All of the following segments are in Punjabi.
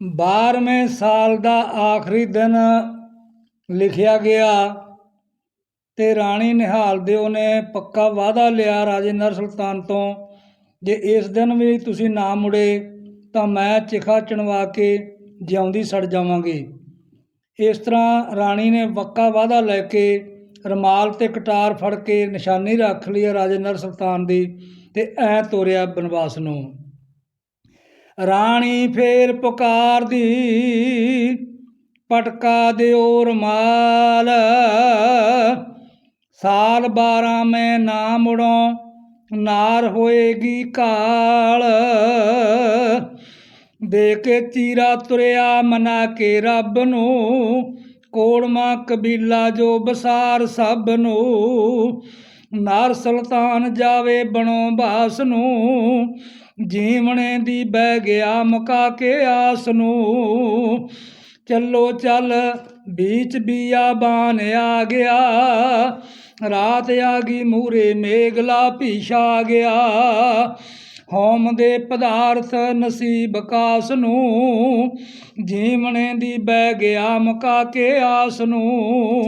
12ਵੇਂ ਸਾਲ ਦਾ ਆਖਰੀ ਦਿਨ ਲਿਖਿਆ ਗਿਆ ਤੇ ਰਾਣੀ ਨਿਹਾਲ ਦਿਓ ਨੇ ਪੱਕਾ ਵਾਅਦਾ ਲਿਆ ਰਾਜੇ ਨਰ ਸੁਲਤਾਨ ਤੋਂ ਜੇ ਇਸ ਦਿਨ ਵੀ ਤੁਸੀਂ ਨਾ ਮੁੜੇ ਤਾਂ ਮੈਂ ਚਿਖਾ ਚਣਵਾ ਕੇ ਜਿਉਂਦੀ ਸੜ ਜਾਵਾਂਗੀ। ਇਸ ਤਰ੍ਹਾਂ ਰਾਣੀ ਨੇ ਪੱਕਾ ਵਾਅਦਾ ਲੈ ਕੇ ਰਮਾਲ ਤੇ ਕਟਾਰ ਫੜ ਕੇ ਨਿਸ਼ਾਨੀ ਰੱਖ ਲਈ ਹੈ ਰਾਜੇ ਨਰ ਸੁਲਤਾਨ ਦੀ ਤੇ ਐ ਤੋਰਿਆ ਬਨਵਾਸ ਨੂੰ। ਰਾਣੀ ਫੇਰ ਪੁਕਾਰਦੀ, ਪਟਕਾ ਦਿਓ ਰਮਾਲ। ਸਾਲ 12 ਮੈਂ ਨਾ ਮੁੜੋਂ, ਨਾਰ ਹੋਏਗੀ ਕਾਲ। ਦੇ ਕੇ ਚੀਰਾ ਤੁਰਿਆ, ਮਨਾ ਕੇ ਰੱਬ ਨੂੰ। ਕੋੜਮਾ ਕਬੀਲਾ ਜੋ ਬਸਾਰ ਸਭ ਨੂੰ। ਨਾਰ ਸੁਲਤਾਨ ਜਾਵੇ ਬਣੋ ਬਾਸ ਨੂੰ। ਜੀਵਣੇ ਦੀ ਬਹਿ ਗਿਆ ਮੁਕਾ ਕੇ ਆਸ ਨੂੰ। ਚੱਲੋ ਚੱਲ, ਬੀਚ ਬੀਆਬਾਨ ਆ ਗਿਆ। ਰਾਤ ਆ ਗਈ ਮੂਰੇ ਮੇਘਲਾ ਭੀਸ਼ਾ ਗਿਆ। ਹੋਮ ਦੇ ਪਦਾਰਥ ਨਸੀਬ ਕਾਸ ਨੂੰ। ਜੀਵਣੇ ਦੀ ਬਹਿ ਗਿਆ ਮੁਕਾ ਕੇ ਆਸ ਨੂੰ।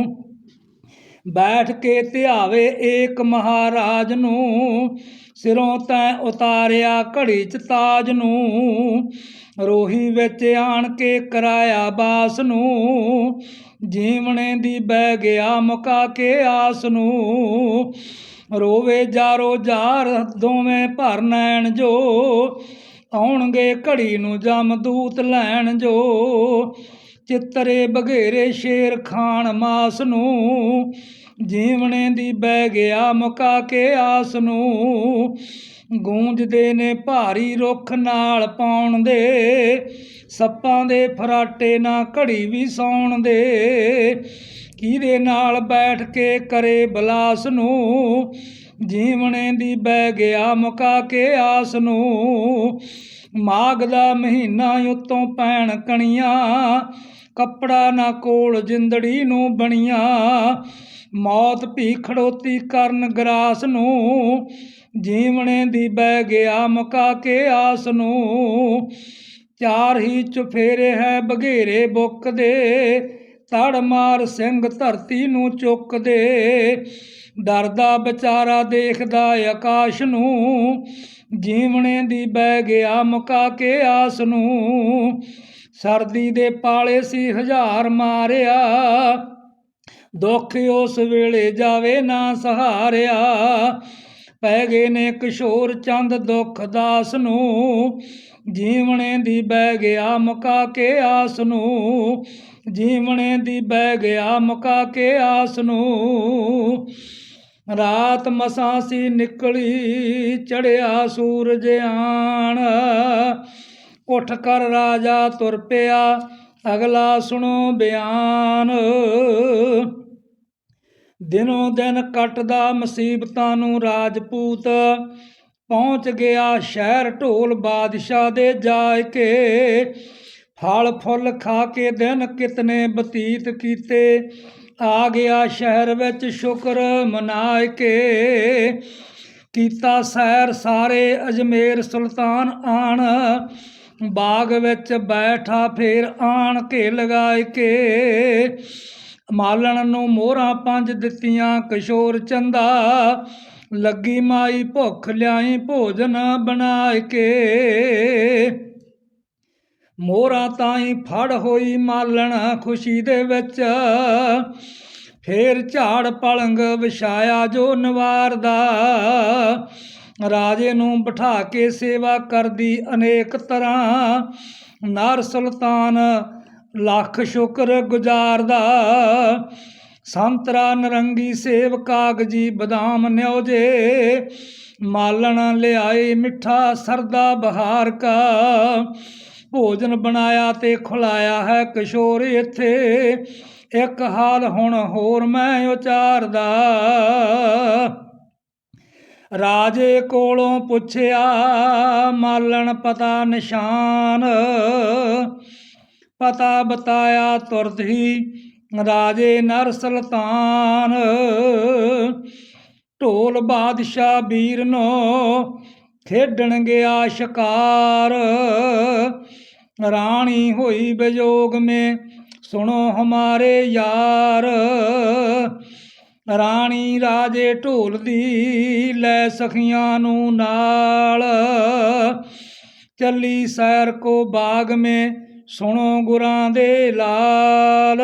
ਬੈਠ ਕੇ ਧਿਆਵੇ ਏਕ ਮਹਾਰਾਜ ਨੂੰ। ਸਿਰੋਂ ਤੈ ਉਤਾਰਿਆ ਘੜੀ ਚ ਤਾਜ ਨੂੰ, ਰੋਹੀ ਵਿੱਚ ਆਣ ਕੇ ਕਰਾਇਆ ਬਾਸ ਨੂੰ, ਜੀਵਣੇ ਦੀ ਬਹਿ ਗਿਆ ਮੁਕਾ ਕੇ ਆਸ ਨੂੰ, ਰੋਵੇ ਜਾਰੋ ਜਾਰ ਦੋਵੇਂ ਭਰ ਨੈਣ ਜੋ, ਆਉਣਗੇ ਘੜੀ ਨੂੰ ਜਮਦੂਤ ਲੈਣ ਜੋ ਚਿੱਤਰੇ ਬਘੇਰੇ ਸ਼ੇਰ ਖਾਣ ਮਾਸ ਨੂੰ, ਜੀਵਣੇ ਦੀ ਬਹਿ ਗਿਆ ਮੁਕਾ ਕੇ ਆਸ ਨੂੰ। ਗੂੰਜਦੇ ਨੇ ਭਾਰੀ ਰੁੱਖ ਨਾਲ ਪਾਉਣ ਦੇ, ਸੱਪਾਂ ਦੇ ਫਰਾਟੇ ਨਾ ਘੜੀ ਵੀ ਸੌਣ ਦੇ। ਕਿਹਦੇ ਨਾਲ ਬੈਠ ਕੇ ਕਰੇ ਬਲਾਸ ਨੂੰ, ਜੀਵਣੇ ਦੀ ਬਹਿ ਗਿਆ ਮੁਕਾ ਕੇ ਆਸ ਨੂੰ। ਮਾਘ ਦਾ ਮਹੀਨਾ ਉਤੋਂ ਪੈਣ ਕਣੀਆਂ ਕੱਪੜਾ ਨਾ ਕੋਲ ਜਿੰਦੜੀ ਨੂੰ ਬਣੀਆਂ। ਮੌਤ ਭੀ ਖੜੋਤੀ ਕਰਨ ਗਰਾਸ ਨੂੰ। ਜੀਵਣੇ ਦੀ ਬਹਿ ਗਿਆ ਮੁਕਾ ਕੇ ਆਸ ਨੂੰ। ਚਾਰ ਹੀ ਚੁਫੇਰੇ ਹੈ ਬਘੇਰੇ ਬੁੱਕ ਦੇ। ਤੜ ਮਾਰ ਸਿੰਘ ਧਰਤੀ ਨੂੰ ਚੁੱਕਦੇ ਡਰਦਾ ਵਿਚਾਰਾ ਦੇਖਦਾ ਆਕਾਸ਼ ਨੂੰ। ਜੀਵਣੇ ਦੀ ਬਹਿ ਗਿਆ ਮੁਕਾ ਕੇ ਆਸ ਨੂੰ। ਸਰਦੀ ਦੇ ਪਾਲੇ ਸੀ ਹਜ਼ਾਰ ਮਾਰਿਆ। ਦੁੱਖ ਉਸ ਵੇਲੇ ਜਾਵੇ ਨਾ ਸਹਾਰਿਆ। ਪੈ ਗਏ ਨੇ ਕਿਸ਼ੋਰ ਚੰਦ ਦੁੱਖ ਦਾਸ ਨੂੰ। ਜੀਵਣੇ ਦੀ ਬਹਿ ਗਿਆ ਮੁਕਾ ਕੇ ਆਸ ਨੂੰ। ਜੀਵਣੇ ਦੀ ਬਹਿ ਗਿਆ ਮੁਕਾ ਕੇ ਆਸ ਨੂੰ। ਰਾਤ ਮਸਾਂ ਸੀ ਨਿਕਲੀ ਚੜਿਆ ਸੂਰਜ ਆਣ। ਉੱਠ ਕਰ ਰਾਜਾ ਤੁਰ ਪਿਆ, ਅਗਲਾ ਸੁਣੋ ਬਿਆਨ। ਦਿਨੋਂ ਦਿਨ ਕੱਟਦਾ ਮੁਸੀਬਤਾਂ ਨੂੰ ਰਾਜਪੂਤ, ਪਹੁੰਚ ਗਿਆ ਸ਼ਹਿਰ ਢੋਲ ਬਾਦਸ਼ਾਹ ਦੇ ਜਾ ਕੇ। ਫਲ ਫੁੱਲ ਖਾ ਕੇ ਦਿਨ ਕਿਤਨੇ ਬਤੀਤ ਕੀਤੇ, ਆ ਗਿਆ ਸ਼ਹਿਰ ਵਿੱਚ ਸ਼ੁਕਰ ਮਨਾ ਕੇ। ਕੀਤਾ ਸੈਰ ਸਾਰੇ ਅਜਮੇਰ ਸੁਲਤਾਨ ਆਣ ਬਾਗ ਵਿੱਚ ਬੈਠਾ ਫੇਰ ਆਣ ਕੇ ਲਗਾਏ ਕੇ। ਮਾਲਣ ਨੂੰ ਮੋਹਰਾਂ ਪੰਜ ਦਿੱਤੀਆਂ, ਕਿਸ਼ੋਰ ਚੰਦਾ ਲੱਗੀ ਮਾਈ ਭੁੱਖ ਲਿਆਈ, ਭੋਜਨ ਬਣਾਏ ਕੇ। ਮੋਹਰਾਂ ਤਾਈ ਫੜ ਹੋਈ ਮਾਲਣ ਖੁਸ਼ੀ ਦੇ ਵਿੱਚ। ਫੇਰ ਝਾੜ ਪਲੰਗ ਵਿਛਾਇਆ ਜੋ ਨਵਾਰਦਾ। ਰਾਜੇ ਨੂੰ ਬਿਠਾ ਕੇ ਸੇਵਾ ਕਰਦੀ ਅਨੇਕ ਤਰ੍ਹਾਂ। ਨਰ ਸੁਲਤਾਨ ਲੱਖ ਸ਼ੁਕਰ ਗੁਜ਼ਾਰਦਾ। ਸੰਤਰਾ ਨਰੰਗੀ ਸੇਵ ਕਾਗਜੀ ਬਦਾਮ ਨਿਉਜੇ। ਮਾਲਣ ਲਿਆਏ ਮਿੱਠਾ ਸਰਦਾ ਬਹਾਰ ਕਾ ਭੋਜਨ ਬਣਾਇਆ ਤੇ ਖੁਲਾਇਆ ਹੈ ਕਿਸ਼ੋਰ ਇੱਥੇ। ਇੱਕ ਹਾਲ ਹੁਣ ਹੋਰ ਮੈਂ ਉਚਾਰਦਾ। ਰਾਜੇ ਕੋਲੋਂ ਪੁੱਛਿਆ, ਮਾਲਣ ਪਤਾ ਨਿਸ਼ਾਨ। ਪਤਾ ਬਤਾਇਆ ਤੁਰਤ ਹੀ, ਰਾਜੇ ਨਰ ਸੁਲਤਾਨ। ਢੋਲ ਬਾਦਸ਼ਾਹ ਵੀਰ ਨੋ ਖੇਡਣ ਗਿਆ ਸ਼ਿਕਾਰ। ਰਾਣੀ ਹੋਈ ਵਿਜੋਗ ਮੇ, ਸੁਣੋ ਹਮਾਰੇ ਯਾਰ। ਰਾਣੀ ਰਾਜੇ ਢੋਲਦੀ ਲੈ ਸਖੀਆਂ ਨੂੰ ਨਾਲ। ਚੱਲੀ ਸੈਰ ਕੋ ਬਾਗ ਮੇ ਸੁਣੋ ਗੁਰਾਂ ਦੇ ਲਾਲ।